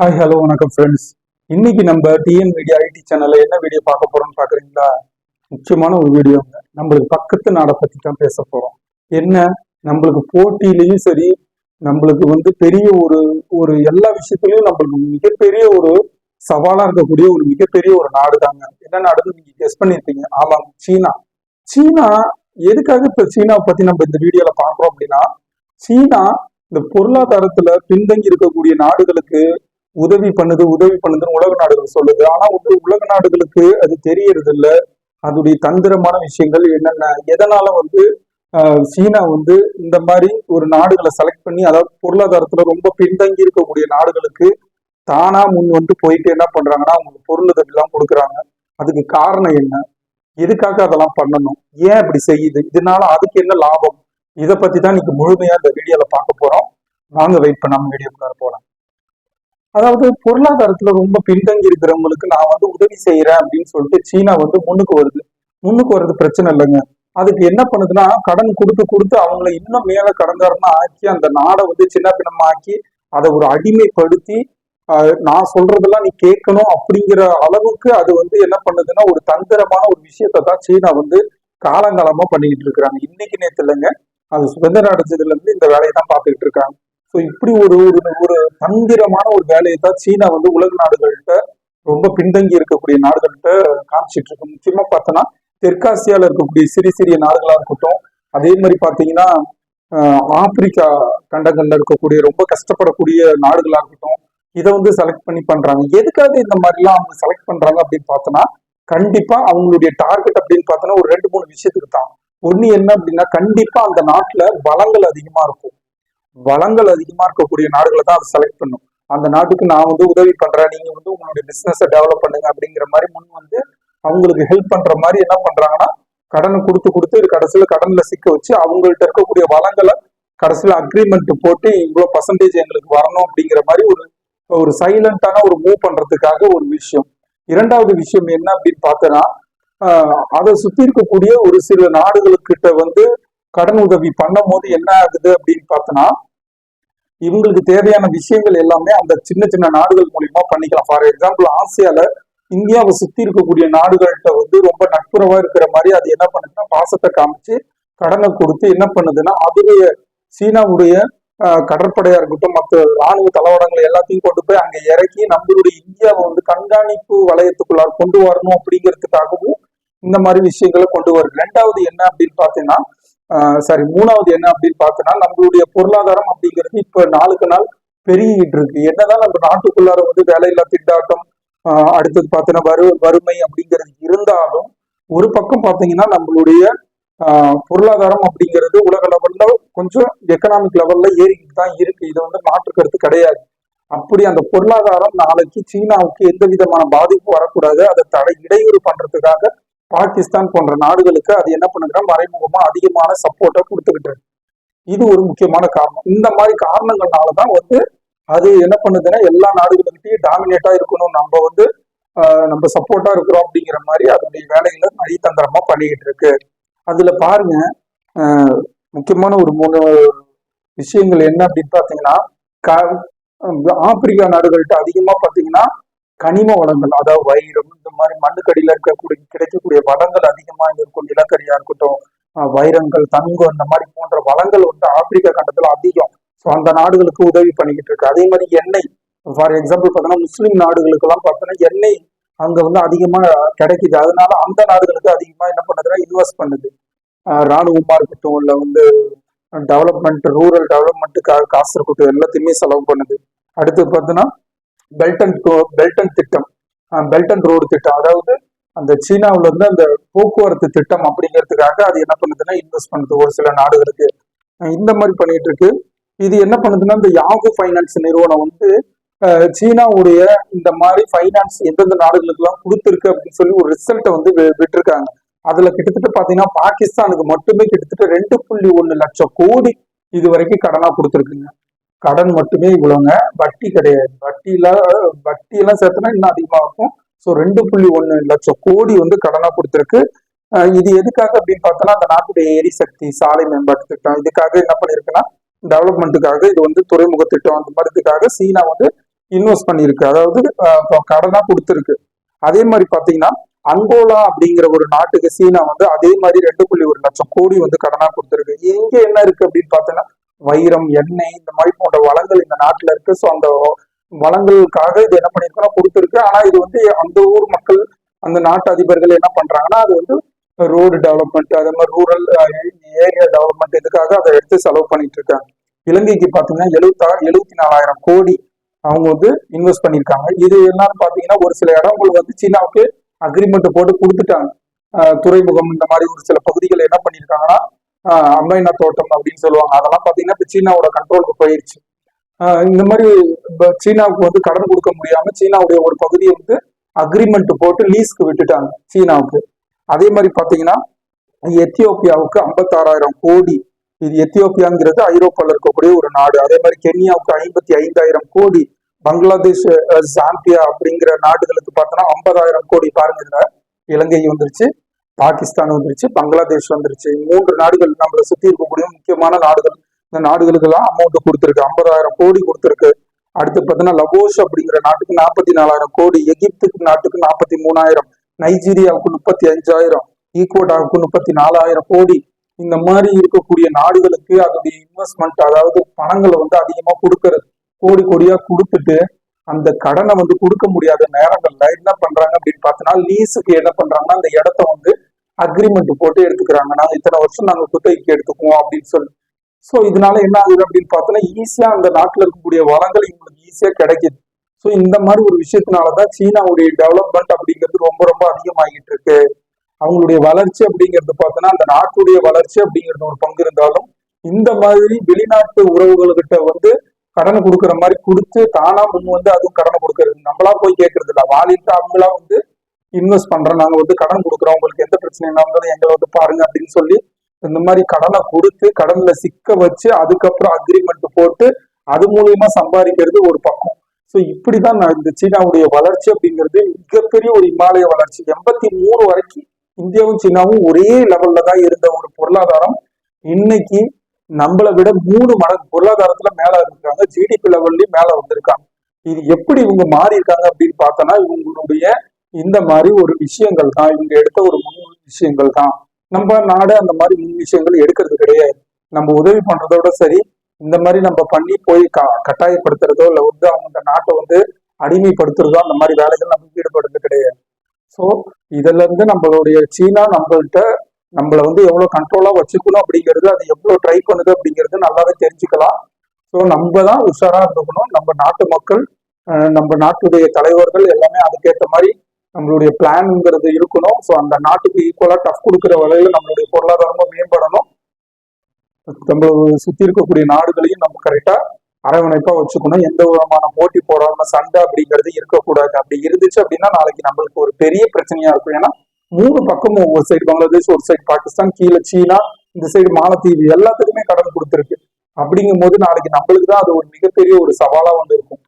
Hi hello வணக்கம் friends இன்னைக்கு நம்ம டிஎன் மீடியா ஐடி சேனல்ல என்ன வீடியோ பார்க்க போறோம்னு பாக்குறீங்களா முக்கியமான ஒரு வீடியோங்க நம்மளுக்கு பக்கத்து நாடை பத்தி தான் பேச போறோம். என்ன? நம்மளுக்கு போட்டியிலையும் சரி நம்மளுக்கு வந்து பெரிய ஒரு ஒரு எல்லா விஷயத்துலயும் நம்மளுக்கு மிகப்பெரிய ஒரு சவாலா இருக்கக்கூடிய ஒரு மிகப்பெரிய ஒரு நாடு தாங்க என்ன நாடுன்னு நீங்க கெஸ் பண்ணிருப்பீங்க. ஆமாம் சீனா. சீனா எதுக்காக இப்ப சீனாவை பத்தி நம்ம இந்த வீடியோல பாக்குறோம் அப்படின்னா சீனா இந்த பொருளாதாரத்துல பின்தங்கி இருக்கக்கூடிய நாடுகளுக்கு உதவி பண்ணுது உதவி பண்ணுதுன்னு உலக நாடுகள் சொல்லுது. ஆனா வந்து உலக நாடுகளுக்கு அது தெரியறது இல்ல அதோடைய தந்திரமான விஷயங்கள் என்னென்ன? எதனால வந்து சீனா வந்து இந்த மாதிரி ஒரு நாடுகளை செலக்ட் பண்ணி அதாவது பொருளாதாரத்துல ரொம்ப பின்தங்கி இருக்கக்கூடிய நாடுகளுக்கு தானா முன் வந்து போயிட்டு என்ன பண்றாங்கன்னா அவங்களுக்கு பொருளுதவி எல்லாம் கொடுக்குறாங்க. அதுக்கு காரணம் என்ன? எதுக்காக அதெல்லாம் பண்ணணும்? ஏன் அப்படி செய்யுது? இதனால அதுக்கு என்ன லாபம்? இதை பத்தி தான் இன்னைக்கு முழுமையா இந்த வீடியோல பார்க்க போறோம். வாங்க வெயிட் பண்ணாம வீடியோக்குள்ளார போலாம். அதாவது பொருளாதாரத்துல ரொம்ப பின்தங்கி இருக்கிறவங்களுக்கு நான் வந்து உதவி செய்யறேன் அப்படின்னு சொல்லிட்டு சீனா வந்து முன்னுக்கு வருது. முன்னுக்கு வர்றது பிரச்சனை இல்லைங்க. அதுக்கு என்ன பண்ணுதுன்னா கடன் கொடுத்து கொடுத்து அவங்கள இன்னும் மேல கடங்காரமா ஆக்கி அந்த நாடை வந்து சின்ன பின்னமாக்கி அதை ஒரு அடிமைப்படுத்தி நான் சொல்றதெல்லாம் நீ கேட்கணும் அப்படிங்கிற அளவுக்கு அது வந்து என்ன பண்ணுதுன்னா ஒரு தந்திரமான ஒரு விஷயத்தை தான் சீனா வந்து காலங்காலமா பண்ணிக்கிட்டு இருக்கிறாங்க. இன்னைக்கு நேத்து இல்லைங்க. அது சுதந்திரம் அடைஞ்சதுல இருந்து இந்த வேலையை தான் பார்த்துக்கிட்டு இருக்காங்க. ஸோ இப்படி ஒரு ஒரு ஒரு தந்திரமான ஒரு வேலையை தான் சீனா வந்து உலக நாடுகள்கிட்ட ரொம்ப பின்தங்கி இருக்கக்கூடிய நாடுகள்கிட்ட காமிச்சிட்டு இருக்கு. முக்கியமா பார்த்தோன்னா தெற்காசியால இருக்கக்கூடிய சிறிய சிறிய நாடுகளா இருக்கட்டும் அதே மாதிரி பார்த்தீங்கன்னா ஆப்பிரிக்கா கண்டங்கள்ல இருக்கக்கூடிய ரொம்ப கஷ்டப்படக்கூடிய நாடுகளா இருக்கட்டும் இதை வந்து செலக்ட் பண்ணி பண்றாங்க. எதுக்காக இந்த மாதிரிலாம் அவங்க செலக்ட் பண்றாங்க அப்படின்னு பார்த்தோன்னா கண்டிப்பா அவங்களுடைய டார்கெட் அப்படின்னு பார்த்தோன்னா ஒரு ரெண்டு மூணு விஷயத்துக்கு தான். ஒன்று என்ன அப்படின்னா கண்டிப்பா அந்த நாட்டுல வளங்கள் அதிகமா இருக்கும். வளங்கள் அதிகமா இருக்கக்கூடிய நாடுகளை தான் அதை செலக்ட் பண்ணும். அந்த நாட்டுக்கு நான் வந்து உதவி பண்றேன். நீங்க வந்து உங்களுடைய பிசினஸை டெவலப் பண்ணுங்க அப்படிங்கிற மாதிரி முன் வந்து அவங்களுக்கு ஹெல்ப் பண்ற மாதிரி என்ன பண்றாங்கன்னா கடனை கொடுத்து கொடுத்து கடைசியில கடன்ல சிக்க வச்சு அவங்கள்ட்ட இருக்கக்கூடிய வளங்களை கடைசியில அக்ரிமெண்ட் போட்டு இவ்வளவு பர்சன்டேஜ் எங்களுக்கு வரணும் அப்படிங்கிற மாதிரி ஒரு ஒரு சைலண்டான ஒரு மூவ் பண்றதுக்காக ஒரு விஷயம். இரண்டாவது விஷயம் என்ன அப்படின்னு பார்த்தோன்னா அதை சுத்தி இருக்கக்கூடிய ஒரு சில நாடுகளுக்கிட்ட வந்து கடன் உதவி பண்ணும் போது என்ன ஆகுது அப்படின்னு பார்த்தோன்னா இவங்களுக்கு தேவையான விஷயங்கள் எல்லாமே அந்த சின்ன சின்ன நாடுகள் மூலியமா பண்ணிக்கலாம். ஃபார் எக்ஸாம்பிள் ஆசியால இந்தியாவை சுத்தி இருக்கக்கூடிய நாடுகள்கிட்ட வந்து ரொம்ப நட்புறவா இருக்கிற மாதிரி அது என்ன பண்ணுதுன்னா பாசத்தை காமிச்சு கடனை கொடுத்து என்ன பண்ணுதுன்னா அதுடைய சீனாவுடைய கடற்படையா இருக்கட்டும் மற்ற ராணுவ தளவாடங்கள் எல்லாத்தையும் கொண்டு போய் அங்க இறக்கி நம்மளுடைய இந்தியாவை வந்து கண்காணிப்பு வளையத்துக்குள்ளார கொண்டு வரணும் அப்படிங்கிறதுக்காகவும் இந்த மாதிரி விஷயங்களை கொண்டு வருது. ரெண்டாவது என்ன அப்படின்னு பாத்தீங்கன்னா சாரி மூணாவது என்ன அப்படின்னு பார்த்தோன்னா நம்மளுடைய பொருளாதாரம் அப்படிங்கிறது இப்ப நாளுக்கு நாள் பெருகிட்டு இருக்கு. என்னதான் நம்ம நாட்டுக்குள்ளார வந்து வேலையில்லா திண்டாட்டம் அடுத்தது பார்த்தோன்னா வறு வறுமை அப்படிங்கிறது இருந்தாலும் ஒரு பக்கம் பார்த்தீங்கன்னா நம்மளுடைய பொருளாதாரம் அப்படிங்கிறது உலக லெவல்ல கொஞ்சம் எக்கனாமிக் லெவல்ல ஏறிக்கிட்டு தான் இருக்கு. இது வந்து மாற்று கருத்து கிடையாது. அப்படி அந்த பொருளாதாரம் நாளைக்கு சீனாவுக்கு எந்த விதமான பாதிப்பு வரக்கூடாது. அதை தடை இடையூறு பண்றதுக்காக பாகிஸ்தான் போன்ற நாடுகளுக்கு அது என்ன பண்ணுதுன்னா மறைமுகமா அதிகமான சப்போர்ட்டை கொடுத்துக்கிட்டு இருக்கு. இது ஒரு முக்கியமான காரணம். இந்த மாதிரி காரணங்கள்னாலதான் வந்து அது என்ன பண்ணுதுன்னா எல்லா நாடுகளுக்கிட்டையும் டாமினேட்டா இருக்கணும். நம்ம வந்து நம்ம சப்போர்ட்டா இருக்கிறோம் அப்படிங்கிற மாதிரி அதனுடைய வேலைகளை நடித்தந்திரமா பண்ணிக்கிட்டு இருக்கு. அதுல பாருங்க முக்கியமான ஒரு மூணு விஷயங்கள் என்ன அப்படின்னு பாத்தீங்கன்னா க- ஆப்பிரிக்கா நாடுகள்கிட்ட அதிகமா பாத்தீங்கன்னா கனிம வளங்கள் அதாவது வைரம் இந்த மாதிரி மண்ணுக்கடியில இருக்கக்கூடிய கிடைக்கக்கூடிய வளங்கள் அதிகமா இருக்கும் நிலக்கரியா இருக்கட்டும் வைரங்கள் தங்கம் இந்த மாதிரி போன்ற வளங்கள் வந்து ஆப்பிரிக்கா கண்டத்துல அதிகம். ஸோ அந்த நாடுகளுக்கு உதவி பண்ணிக்கிட்டு இருக்கு. அதே மாதிரி எண்ணெய். ஃபார் எக்ஸாம்பிள் பார்த்தோன்னா முஸ்லீம் நாடுகளுக்கு எல்லாம் பார்த்தோன்னா எண்ணெய் அங்க வந்து அதிகமா கிடைக்குது. அதனால அந்த நாடுகளுக்கு அதிகமா என்ன பண்ணுதுன்னா இன்வெஸ்ட் பண்ணுது. ஆஹ் இருக்கட்டும் இல்ல வந்து டெவலப்மெண்ட் ரூரல் டெவலப்மெண்ட்டுக்காக காசு இருக்கட்டும் எல்லாத்தையுமே செலவு பண்ணுது. அடுத்து பார்த்தோன்னா பெல்ட் அண்ட் பெல்ட் அண்ட் திட்டம். பெல்ட் அண்ட் ரோடு திட்டம். அதாவது அந்த சீனாவில இருந்து அந்த போக்குவரத்து திட்டம் அப்படிங்கிறதுக்காக அது என்ன பண்ணுதுன்னா இன்வெஸ்ட் பண்ணுது ஒரு சில நாடுகளுக்கு. இந்த மாதிரி பண்ணிட்டு இருக்கு இது என்ன பண்ணுதுன்னா இந்த யாகு ஃபைனான்ஸ் நிறுவனம் வந்து சீனாவுடைய இந்த மாதிரி ஃபைனான்ஸ் எந்தெந்த நாடுகளுக்கெல்லாம் கொடுத்துருக்கு அப்படின்னு சொல்லி ஒரு ரிசல்ட்டை வந்து வி- விட்டிருக்காங்க. அதுல கிட்டத்தட்ட பாத்தீங்கன்னா பாகிஸ்தானுக்கு மட்டுமே கிட்டத்தட்ட ரெண்டு புள்ளி ஒன்று லட்சம் கோடி இது வரைக்கும் கடனா கொடுத்துருக்குங்க. கடன் மட்டுமே இவ்வளோங்க வட்டி கிடையாது. வட்டியில வட்டி எல்லாம் சேர்த்தனா இன்னும் அதிகமாக இருக்கும். ஸோ ரெண்டு புள்ளி ஒன்று லட்சம் கோடி வந்து கடனாக கொடுத்துருக்கு. இது எதுக்காக அப்படின்னு பார்த்தோன்னா அந்த நாட்டுடைய எரிசக்தி சாலை மேம்பாட்டு திட்டம் இதுக்காக என்ன பண்ணியிருக்குன்னா டெவலப்மெண்ட்டுக்காக இது வந்து துறைமுக திட்டம் அந்த மாதிரி இதுக்காக சீனா வந்து இன்வெஸ்ட் பண்ணியிருக்கு. அதாவது கடனாக இப்போ கொடுத்துருக்கு. அதே மாதிரி பார்த்தீங்கன்னா அங்கோலா அப்படிங்கிற ஒரு நாட்டுக்கு சீனா வந்து அதே மாதிரி ரெண்டு புள்ளி ஒரு லட்சம் கோடி வந்து கடனாக கொடுத்துருக்கு. இங்கே என்ன இருக்கு அப்படின்னு பார்த்தோன்னா வைரம் எண்ணெய் இந்த மாதிரி போன்ற வளங்கள் இந்த நாட்டுல இருக்கு. ஸோ அந்த வளங்களுக்காக இது என்ன பண்ணிருக்கோம் கொடுத்துருக்கு. ஆனா இது வந்து அந்த ஊர் மக்கள் அந்த நாட்டு அதிபர்கள் என்ன பண்றாங்கன்னா அது வந்து ரோடு டெவலப்மெண்ட் அதே மாதிரி ரூரல் ஏரியா டெவலப்மெண்ட் இதுக்காக அதை எடுத்து செலவு பண்ணிட்டு இருக்காங்க. இலங்கைக்கு பாத்தீங்கன்னா எழுபத்தா எழுபத்தி நாலாயிரம் கோடி அவங்க வந்து இன்வெஸ்ட் பண்ணியிருக்காங்க. இது என்னன்னு பாத்தீங்கன்னா ஒரு சில இடங்கள் வந்து சீனாவுக்கு அக்ரிமெண்ட் போட்டு கொடுத்துட்டாங்க. துறைமுகம் இந்த மாதிரி ஒரு சில பகுதிகளை என்ன பண்ணியிருக்காங்கன்னா அம்பைனா தோட்டம் அப்படின்னு சொல்லுவாங்க. அதெல்லாம் பாத்தீங்கன்னா இப்ப சீனாவோட கண்ட்ரோலுக்கு போயிடுச்சு இந்த மாதிரி இப்போ சீனாவுக்கு வந்து கடன் கொடுக்க முடியாம சீனாவுடைய ஒரு பகுதியை வந்து அக்ரிமெண்ட் போட்டு லீஸ்க்கு விட்டுட்டாங்க சீனாவுக்கு. அதே மாதிரி பாத்தீங்கன்னா எத்தியோப்பியாவுக்கு ஐம்பத்தாறாயிரம் கோடி. இது எத்தியோப்பியாங்கிறது ஐரோப்பாவில் இருக்கக்கூடிய ஒரு நாடு. அதே மாதிரி கென்யாவுக்கு ஐம்பத்தி ஐந்தாயிரம் கோடி. பங்களாதேஷ் ஜாம்பியா அப்படிங்கிற நாடுகளுக்கு பார்த்தோன்னா ஐம்பதாயிரம் கோடி. பாருங்க இலங்கை வந்துருச்சு. பாகிஸ்தான் வந்துருச்சு பங்களாதேஷ் வந்துருச்சு. மூன்று நாடுகள் நம்மளை சுத்தி இருக்கக்கூடிய முக்கியமான நாடுகள். இந்த நாடுகளுக்கெல்லாம் அமௌண்ட் கொடுத்துருக்கு. ஐம்பதாயிரம் கோடி கொடுத்துருக்கு. அடுத்து பார்த்தீங்கன்னா லவோஷ் அப்படிங்கிற நாட்டுக்கு நாற்பத்தி நாலாயிரம் கோடி எகிப்துக்கு நாட்டுக்கு நாற்பத்தி மூணாயிரம் நைஜீரியாவுக்கு முப்பத்தி அஞ்சாயிரம் ஈக்குவடாவுக்கு முப்பத்தி நாலாயிரம் கோடி. இந்த மாதிரி இருக்கக்கூடிய நாடுகளுக்கு அதோடைய இன்வெஸ்ட்மெண்ட் அதாவது பணங்களை வந்து அதிகமா கொடுக்கறது. கோடி கோடியா கொடுத்துட்டு அந்த கடனை வந்து கொடுக்க முடியாத நேரங்கள்ல என்ன பண்றாங்க அப்படின்னு பார்த்தோன்னா லீஸுக்கு என்ன பண்றாங்கன்னா அந்த இடத்த வந்து அக்ரிமெண்ட் போட்டு எடுத்துக்கிறாங்க. நாங்க இத்தனை வருஷம் நாங்க குத்தகைக்கு எடுத்துக்குவோம் அப்படின்னு சொல்லி. ஸோ இதனால என்ன ஆகுது அப்படின்னு பார்த்தோன்னா ஈஸியா அந்த நாட்டுல இருக்கக்கூடிய வளங்கள் இவங்களுக்கு ஈஸியா கிடைக்குது. ஸோ இந்த மாதிரி ஒரு விஷயத்தினாலதான் சீனாவுடைய டெவலப்மெண்ட் அப்படிங்கிறது ரொம்ப ரொம்ப அதிகமாகிட்டு இருக்கு. அவங்களுடைய வளர்ச்சி அப்படிங்கிறது பார்த்தோன்னா அந்த நாட்டுடைய வளர்ச்சி அப்படிங்கிறது ஒரு பங்கு இருந்தாலும் இந்த மாதிரி வெளிநாட்டு உறவுகள்கிட்ட வந்து கடன் கொடுக்குற மாதிரி கொடுத்து தானா முன் வந்து அதுவும் கடனை கொடுக்கறது. நம்மளா போய் கேட்கறது இல்லை வாலிட்டு அவங்களா வந்து இன்வெஸ்ட் பண்றோம் நாங்க வந்து கடன் கொடுக்குறோம் உங்களுக்கு எந்த பிரச்சனை இருந்தாலும் எங்களை வந்து பாருங்க அப்படின்னு சொல்லி இந்த மாதிரி கடனை கொடுத்து கடன்ல சிக்க வச்சு அதுக்கப்புறம் அக்ரிமெண்ட் போட்டு அது மூலியமா சம்பாதிக்கிறது ஒரு பக்கம். ஸோ இப்படிதான் நான் இந்த சீனாவுடைய வளர்ச்சி அப்படிங்கிறது மிகப்பெரிய ஒரு இமாலய வளர்ச்சி. எண்பத்தி மூணு வரைக்கும் இந்தியாவும் சீனாவும் ஒரே லெவல்ல தான் இருந்த ஒரு பொருளாதாரம். இன்னைக்கு நம்மளை விட மூணு மடங்கு பொருளாதாரத்துல மேல இருக்காங்க. ஜிடிபி லெவல்லயும் மேல வந்திருக்காங்க. இது எப்படி இவங்க மாறி இருக்காங்க அப்படின்னு பார்த்தோன்னா இவங்களுடைய இந்த மாதிரி ஒரு விஷயங்கள் தான் இவங்க எடுத்த ஒரு முன் விஷயங்கள் தான். நம்ம நாடு அந்த மாதிரி முன் விஷயங்கள் எடுக்கிறது கிடையாது. நம்ம உதவி பண்றதோட சரி இந்த மாதிரி நம்ம பண்ணி போய் க கட்டாயப்படுத்துறதோ இல்லை வந்து அவங்க இந்த நாட்டை வந்து அடிமைப்படுத்துறதோ அந்த மாதிரி வேலைகள் நம்ம ஈடுபடுறது கிடையாது. ஸோ இதுல இருந்து நம்மளுடைய சீனா நம்மள்கிட்ட நம்மளை வந்து எவ்வளோ கண்ட்ரோலாக வச்சுக்கணும் அப்படிங்கிறது அது எவ்வளோ ட்ரை பண்ணுது அப்படிங்கிறது நல்லாவே தெரிஞ்சுக்கலாம். ஸோ நம்ம தான் உஷாராக இருந்துக்கணும் நம்ம நாட்டு மக்கள் நம்ம நாட்டுடைய தலைவர்கள் எல்லாமே அதுக்கேற்ற மாதிரி நம்மளுடைய பிளான்ங்கிறது இருக்கணும். ஸோ அந்த நாட்டுக்கு ஈக்குவலா டஃப் கொடுக்குற வகையில் நம்மளுடைய பொருளாதாரமும் மேம்படணும். நம்ம சுத்தி இருக்கக்கூடிய நாடுகளையும் நம்ம கரெக்டா அரவணைப்பா வச்சுக்கணும். எந்த விதமான போட்டி போடாம சண்டை அப்படிங்கிறது இருக்கக்கூடாது. அப்படி இருந்துச்சு அப்படின்னா நாளைக்கு நம்மளுக்கு ஒரு பெரிய பிரச்சனையா இருக்கும். ஏன்னா மூணு பக்கமும் ஒரு சைடு பங்களாதேஷ் ஒரு சைடு பாகிஸ்தான் கீழே சீனா இந்த சைடு மாலத்தீவு எல்லாத்துக்குமே கடன் கொடுத்துருக்கு. அப்படிங்கும் போது நாளைக்கு நம்மளுக்கு தான் அது ஒரு மிகப்பெரிய ஒரு சவாலா வந்து இருக்கும்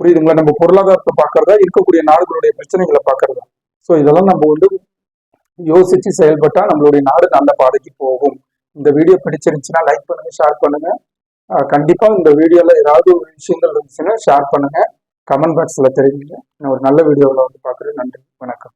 புரியுதுங்களா நம்ம பொருளாதாரத்தை பார்க்கறதா இருக்கக்கூடிய நாடுகளுடைய பிரச்சனைகளை பார்க்கறதா? ஸோ இதெல்லாம் நம்ம வந்து யோசிச்சு செயல்பட்டா நம்மளுடைய நாடு நல்ல பாதைக்கு போகும். இந்த வீடியோ பிடிச்சிருந்துச்சுன்னா லைக் பண்ணுங்க ஷேர் பண்ணுங்க. கண்டிப்பா இந்த வீடியோல ஏதாவது ஒரு விஷயங்கள் இருந்துச்சுன்னா ஷேர் பண்ணுங்க. கமெண்ட் பாக்ஸ்ல தெரிவிங்க. நான் ஒரு நல்ல வீடியோவில் வந்து பார்க்குறேன். நன்றி. வணக்கம்.